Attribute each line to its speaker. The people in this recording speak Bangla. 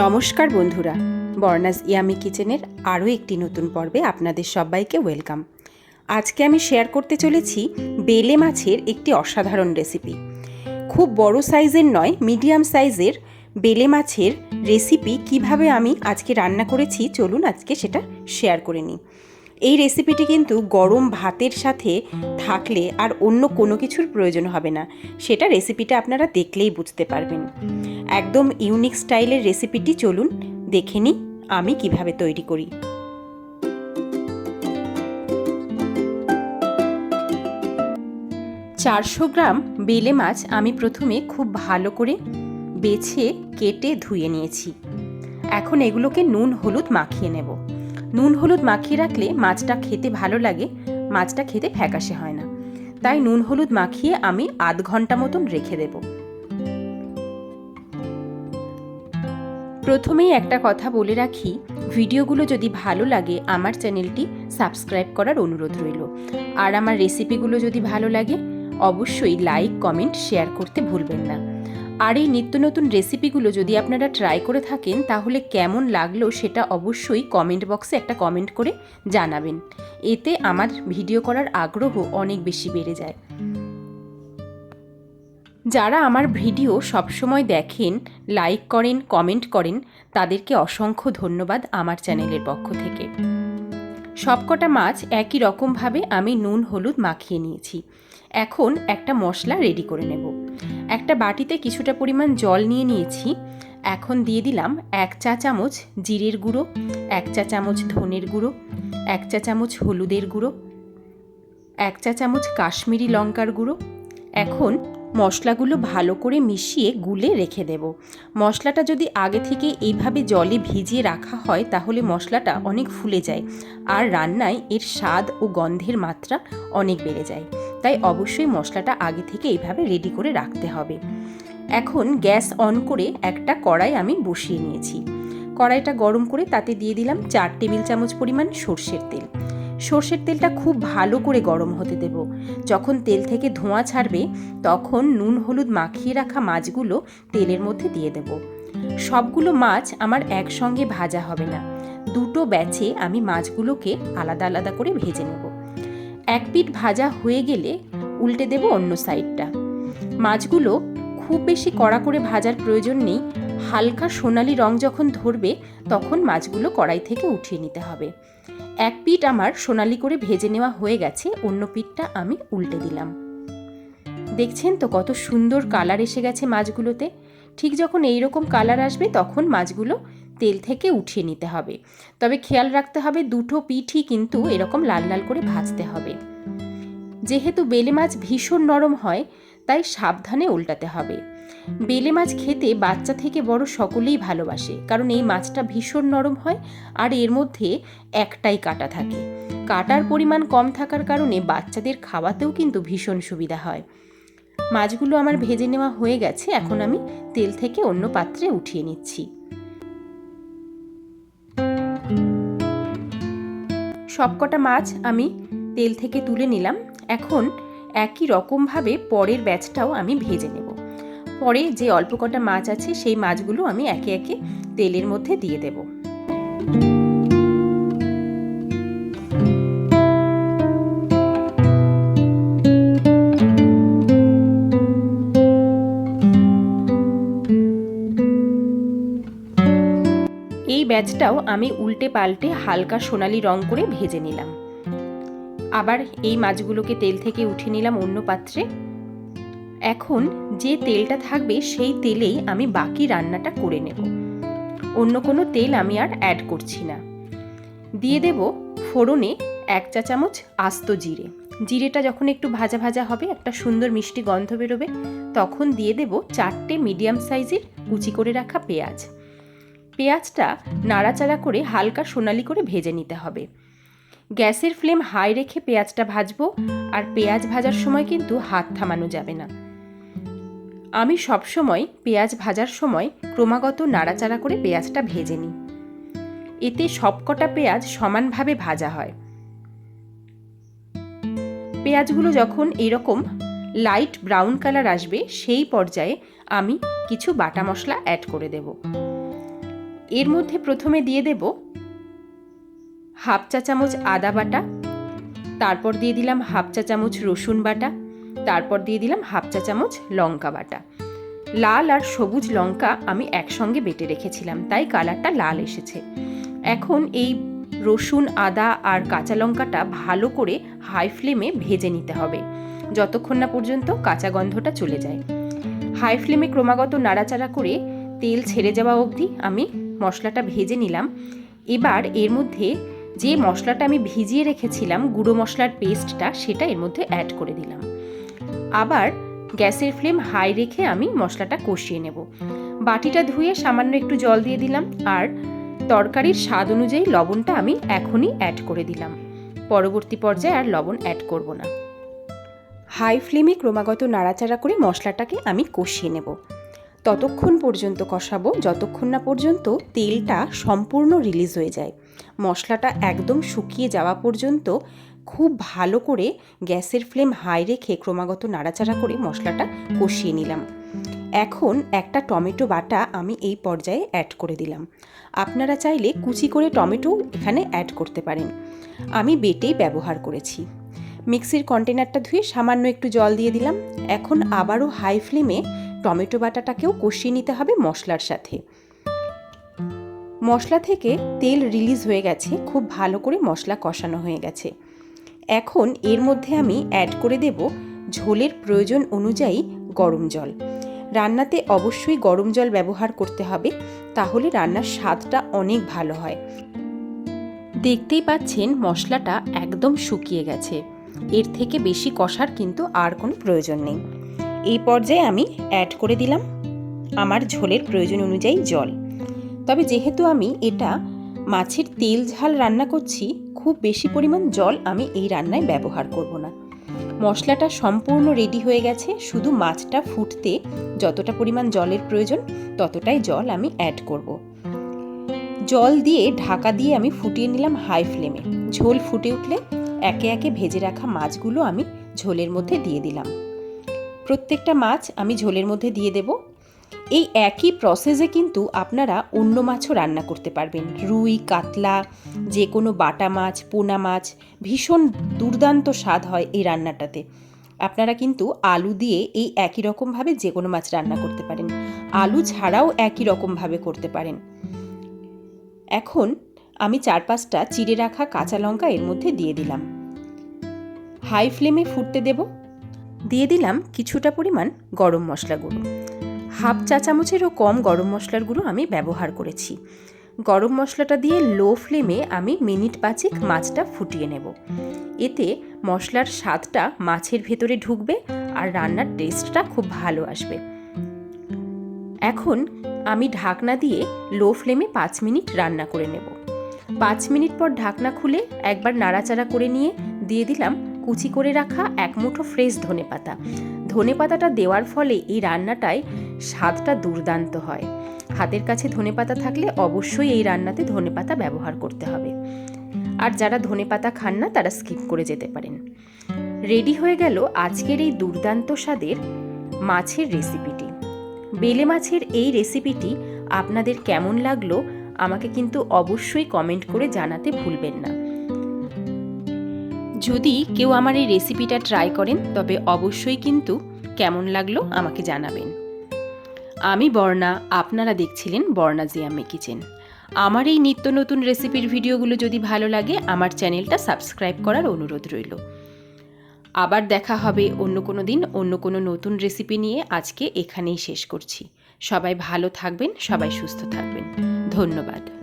Speaker 1: নমস্কার বন্ধুরা, বর্ণাস ইয়ামি কিচেনের আরও একটি নতুন পর্বে আপনাদের সবাইকে ওয়েলকাম। আজকে আমি শেয়ার করতে চলেছি বেলে মাছের একটি অসাধারণ রেসিপি। খুব বড় সাইজের নয়, মিডিয়াম সাইজের বেলে মাছের রেসিপি কীভাবে আমি আজকে রান্না করেছি, চলুন আজকে সেটা শেয়ার করে নিই। এই রেসিপিটি কিন্তু গরম ভাতের সাথে থাকলে আর অন্য কোনো কিছুর প্রয়োজন হবে না। সেটা রেসিপিটা আপনারা দেখলেই বুঝতে পারবেন। একদম ইউনিক স্টাইলের রেসিপিটি চলুন দেখে নিই আমি কীভাবে তৈরি করি। চারশো গ্রাম বেলে মাছ আমি প্রথমে খুব ভালো করে বেছে, কেটে, ধুয়ে নিয়েছি। এখন এগুলোকে নুন, হলুদ মাখিয়ে নেব। নুন হলুদ মাখিয়ে রাখলে মাছটা খেতে ভালো লাগে, মাছটা খেতে ফ্যাকাশে হয় না। তাই নুন হলুদ মাখিয়ে আমি আধ ঘণ্টা মতন রেখে দেব। প্রথমেই একটা কথা বলে রাখি, ভিডিওগুলো যদি ভালো লাগে, আমার চ্যানেলটি সাবস্ক্রাইব করার অনুরোধ রইল। আর আমার রেসিপিগুলো যদি ভালো লাগে, অবশ্যই লাইক, কমেন্ট, শেয়ার করতে ভুলবেন না। আর এই নিত্য নতুন রেসিপিগুলো যদি আপনারা ট্রাই করে থাকেন, তাহলে কেমন লাগল সেটা অবশ্যই কমেন্ট বক্সে একটা কমেন্ট করে জানাবেন। এতে আমার ভিডিও করার আগ্রহ অনেক বেশি বেড়ে যায়। যারা আমার ভিডিও সবসময় দেখেন লাইক করেন কমেন্ট করেন, তাদেরকে অসংখ্য ধন্যবাদ আমার চ্যানেলের পক্ষ থেকে। সবকটা মাছ একই রকমভাবে আমি নুন, হলুদ মাখিয়ে নিয়েছি। এখন একটা মশলা রেডি করে নেব। একটা বাটিতে কিছুটা পরিমাণ জল নিয়ে নিয়েছি। এখন দিয়ে দিলাম এক চা চামচ জিরের গুঁড়ো, এক চা চামচ ধনের গুঁড়ো, এক চা চামচ হলুদের গুঁড়ো, এক চা চামচ কাশ্মীরি লঙ্কার গুঁড়ো। এখন মশলাগুলো ভালো করে মিশিয়ে গুলে রেখে দেব। মশলাটা যদি আগে থেকে এইভাবে জলে ভিজিয়ে রাখা হয়, তাহলে মশলাটা অনেক ফুলে যায় আর রান্নায় এর স্বাদ ও গন্ধের মাত্রা অনেক বেড়ে যায়। তাই অবশ্যই মশলাটা আগে থেকে এইভাবে রেডি করে রাখতে হবে। এখন গ্যাস অন করে একটা কড়াই আমি বসিয়ে নিয়েছি। কড়াইটা গরম করে তাতে দিয়ে দিলাম চার টেবিল চামচ পরিমাণ সর্ষের তেল। সর্ষের তেলটা খুব ভালো করে গরম হতে দেব। যখন তেল থেকে ধোঁয়া ছাড়বে, তখন নুন হলুদ মাখিয়ে রাখা মাছগুলো তেলের মধ্যে দিয়ে দেব। সবগুলো মাছ আমার একসঙ্গে ভাজা হবে না। দুটো ব্যাচে আমি মাছগুলোকে আলাদা আলাদা করে ভেজে নেব। এক পিঠ ভাজা হয়ে গেলে উল্টে দেব অন্য সাইডটা। মাছগুলো খুব বেশি কড়া করে ভাজার প্রয়োজন নেই। হালকা সোনালি রং যখন ধরবে, তখন মাছগুলো কড়াই থেকে উঠিয়ে নিতে হবে। এক পিঠ আমার সোনালি করে ভেজে নেওয়া হয়ে গেছে, অন্য পিঠটা আমি উল্টে দিলাম। দেখছেন তো কত সুন্দর কালার এসে গেছে মাছগুলোতে? ঠিক যখন এই রকম কালার আসবে, তখন মাছগুলো তেল থেকে উঠিয়ে নিতে হবে। তবে খেয়াল রাখতে হবে দুটো পিঠই কিন্তু এরকম লাল লাল করে ভাজতে হবে। যেহেতু বেলে মাছ ভীষণ নরম হয়, তাই সাবধানে উল্টাতে হবে। বেলে মাছ খেতে বাচ্চা থেকে বড় সকলেই ভালোবাসে, কারণ এই মাছটা ভীষণ নরম হয় আর এর মধ্যে একটাই কাটা থাকে। কাটার পরিমাণ কম থাকার কারণে বাচ্চাদের খাওয়াতেও কিন্তু ভীষণ সুবিধা হয়। মাছগুলো আমার ভেজে নেওয়া হয়ে গেছে, এখন আমি তেল থেকে অন্য পাত্রে উঠিয়ে নিচ্ছি। সবকটা মাছ আমি তেল থেকে তুলে নিলাম। এখন একই রকমভাবে পরের ব্যাচটাও আমি ভেজে নেব। পরে যে অল্প কটা মাছ আছে, সেই মাছগুলো আমি একে একে তেলের মধ্যে দিয়ে দেব। ব্যাচটাও আমি উল্টে পাল্টে হালকা সোনালি রং করে ভেজে নিলাম। আবার এই মাছগুলোকে তেল থেকে উঠে নিলাম অন্য পাত্রে। এখন যে তেলটা থাকবে সেই তেলেই আমি বাকি রান্নাটা করে নেব। অন্য কোনো তেল আমি আর অ্যাড করছি না। দিয়ে দেব ফোড়নে এক চা চামচ আস্ত জিরে। জিরেটা যখন একটু ভাজা ভাজা হবে, একটা সুন্দর মিষ্টি গন্ধ বেরোবে, তখন দিয়ে দেব চারটে মিডিয়াম সাইজের কুচি করে রাখা পেঁয়াজ। পেঁয়াজটা নাড়াচাড়া করে হালকা সোনালি করে ভেজে নিতে হবে। গ্যাসের ফ্লেম হাই রেখে পেঁয়াজটা ভাজবো আর পেঁয়াজ ভাজার সময় কিন্তু হাত থামানো যাবে না। আমি সবসময় পেঁয়াজ ভাজার সময় ক্রমাগত নাড়াচাড়া করে পেঁয়াজটা ভেজে নিই। এতে সবকটা পেঁয়াজ সমানভাবে ভাজা হয়। পেঁয়াজগুলো যখন এরকম লাইট ব্রাউন কালার আসবে, সেই পর্যায়ে আমি কিছু বাটা মশলা অ্যাড করে দেব। এর মধ্যে প্রথমে দিয়ে দেব হাফ চা চামচ আদা বাটা, তারপর দিয়ে দিলাম হাফ চা চামচ রসুন বাটা, তারপর দিয়ে দিলাম হাফ চা চামচ লঙ্কা বাটা। লাল আর সবুজ লঙ্কা আমি একসঙ্গে বেটে রেখেছিলাম, তাই কালারটা লাল এসেছে। এখন এই রসুন, আদা আর কাঁচা লঙ্কাটা ভালো করে হাই ফ্লেমে ভেজে নিতে হবে, যতক্ষণ না পর্যন্ত কাঁচা গন্ধটা চলে যায়। হাই ফ্লেমে ক্রমাগত নাড়াচাড়া করে তেল ছেড়ে যাওয়া অবধি আমি মশলাটা ভেজে নিলাম। এবার এর মধ্যে যে মশলাটা আমি ভিজিয়ে রেখেছিলাম গুঁড়ো মশলার পেস্টটা, সেটা এর মধ্যে অ্যাড করে দিলাম। আবার গ্যাসের ফ্লেম হাই রেখে আমি মশলাটা কষিয়ে নেব। বাটিটা ধুয়ে সামান্য একটু জল দিয়ে দিলাম আর তরকারির স্বাদ অনুযায়ী লবণটা আমি এখনই অ্যাড করে দিলাম। পরবর্তী পর্যায়ে আর লবণ অ্যাড করব না। হাই ফ্লেমে ক্রমাগত নাড়াচাড়া করে মশলাটাকে আমি কষিয়ে নেব। ততক্ষণ পর্যন্ত কষাবো। যতক্ষণ না পর্যন্ত তেলটা সম্পূর্ণ রিলিজ হয়ে যায়। মশলাটা একদম শুকিয়ে যাওয়া পর্যন্ত খুব ভালো করে গ্যাসের ফ্লেম হাই রেখে ক্রমাগত নাড়াচাড়া করে মশলাটা কষিয়ে নিলাম। এখন একটা টমেটো বাটা আমি এই পর্যায়ে অ্যাড করে দিলাম। আপনারা চাইলে কুচি করে টমেটো এখানে অ্যাড করতে পারেন। আমি বেটেই ব্যবহার করেছি। মিক্সির কন্টেনারটা ধুয়ে সামান্য একটু জল দিয়ে দিলাম। এখন আবারও হাই ফ্লেমে টমেটো বাটাটাকেও কষিয়ে নিতে হবে মশলার সাথে। মশলা থেকে তেল রিলিজ হয়ে গেছে, খুব ভালো করে মশলা কষানো হয়ে গেছে। এখন এর মধ্যে আমি অ্যাড করে দেব ঝোলের প্রয়োজন অনুযায়ী গরম জল। রান্নাতে অবশ্যই গরম জল ব্যবহার করতে হবে, তাহলে রান্নার স্বাদটা অনেক ভালো হয়। দেখতেই পাচ্ছেন মশলাটা একদম শুকিয়ে গেছে। এর থেকে বেশি কষার কিন্তু আর কোনো প্রয়োজন নেই। এই পর্যায়ে আমি অ্যাড করে দিলাম আমার ঝোলের প্রয়োজন অনুযায়ী জল। তবে যেহেতু আমি এটা মাছের তেল ঝাল রান্না করছি, খুব বেশি পরিমাণ জল আমি এই রান্নায় ব্যবহার করব না। মশলাটা সম্পূর্ণ রেডি হয়ে গেছে, শুধু মাছটা ফুটতে যতটা পরিমাণ জলের প্রয়োজন ততটাই জল আমি অ্যাড করব। জল দিয়ে ঢাকা দিয়ে আমি ফুটিয়ে নিলাম হাই ফ্লেমে ঝোল ফুটে উঠলে একে একে ভেজে রাখা মাছগুলো আমি ঝোলের মধ্যে দিয়ে দিলাম। প্রত্যেকটা মাছ আমি ঝোলের মধ্যে দিয়ে দেব। এই একই প্রসেসে কিন্তু আপনারা অন্য মাছও রান্না করতে পারবেন। রুই, কাতলা যে কোনো বাটা মাছ, পোনা মাছ, ভীষণ দুর্দান্ত স্বাদ হয় এই রান্নাটাতে। আপনারা কিন্তু আলু দিয়ে এই একই রকমভাবে যে কোনো মাছ রান্না করতে পারেন। আলু ছাড়াও একই রকমভাবে করতে পারেন। এখন আমি চার পাঁচটা চিড়ে রাখা কাঁচা লঙ্কা এর মধ্যে দিয়ে দিলাম। হাই ফ্লেমে ফুটতে দেব। দিয়ে দিলাম কিছুটা পরিমাণ গরম মশলা গুঁড়ো। হাফ চা চামচেরও কম গরম মশলার গুঁড়ো আমি ব্যবহার করেছি। গরম মশলাটা দিয়ে লো ফ্লেমে আমি মিনিট পাঁচেক মাছটা ফুটিয়ে নেব। এতে মশলার স্বাদটা মাছের ভেতরে ঢুকবে আর রান্নার টেস্টটা খুব ভালো আসবে। এখন আমি ঢাকনা দিয়ে লো ফ্লেমে পাঁচ মিনিট রান্না করে নেব। পাঁচ মিনিট পর ঢাকনা খুলে একবার নাড়াচাড়া করে নিয়ে দিয়ে দিলাম কুচি করে রাখা এক মুঠো ফ্রেশ ধনে পাতা। ধনে পাতাটা দেওয়ার ফলে এই রান্নাটায় স্বাদটা দুর্দান্ত হয়। হাতের কাছে ধনে পাতা থাকলে অবশ্যই এই রান্নাতে ধনে পাতা ব্যবহার করতে হবে। আর যারা ধনে পাতা খান না, তারা স্কিপ করে যেতে পারেন। রেডি হয়ে গেল আজকের এই দুর্দান্ত স্বাদের মাছের রেসিপিটি। বেলে মাছের এই রেসিপিটি আপনাদের কেমন লাগল, আমাকে কিন্তু অবশ্যই কমেন্ট করে জানাতে ভুলবেন না। যদি কেউ আমার এই রেসিপিটা ট্রাই করেন, তবে অবশ্যই কিন্তু কেমন লাগল আমাকে জানাবেন। আমি বর্ণা, আপনারা দেখছিলেন বর্ণা জিয়ামে কিচেন। আমার এই নিত্য নতুন রেসিপির ভিডিওগুলো যদি ভালো লাগে, আমার চ্যানেলটা সাবস্ক্রাইব করার অনুরোধ রইল। আবার দেখা হবে অন্য কোনো দিন, অন্য কোনো নতুন রেসিপি নিয়ে। আজকে এখানেই শেষ করছি। সবাই ভালো থাকবেন, সবাই সুস্থ থাকবেন। ধন্যবাদ।